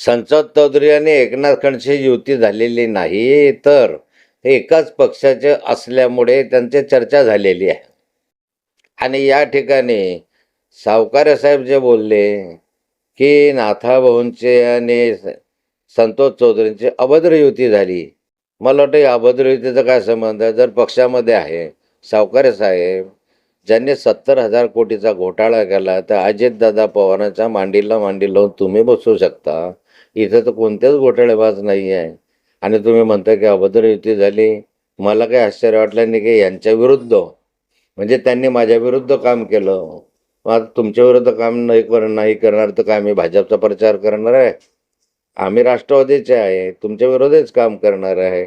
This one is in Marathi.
संसद चौधरी आणि एकनाथ खडसे युती झालेली नाही तर एकाच पक्षाचे असल्यामुळे त्यांची चर्चा झालेली आहे. आणि या ठिकाणी सावकारे साहेब जे बोलले की नाथाभाऊंचे आणि संतोष चौधरींची अभद्र युती झाली. मला वाटतं या अभद्र युतीचा काय संबंध आहे? जर पक्षामध्ये आहे सावकारे साहेब ज्यांनी सत्तर हजार कोटीचा घोटाळा केला तर अजितदादा पवारांच्या मांडीला मांडी लावून तुम्ही बसू शकता. इथं तर कोणत्याच घोटाळेबाज नाही आहे आणि तुम्ही म्हणता की अभद्र युती झाली. मला काही आश्चर्य वाटलं नाही की यांच्या विरुद्ध म्हणजे त्यांनी माझ्या विरुद्ध काम केलं. मग आता तुमच्या विरुद्ध काम नाही कर नाही करणार तर काय मी भाजपचा प्रचार करणार आहे? आम्ही राष्ट्रवादीचे आहे. तुमच्या विरोधच काम करणार आहे.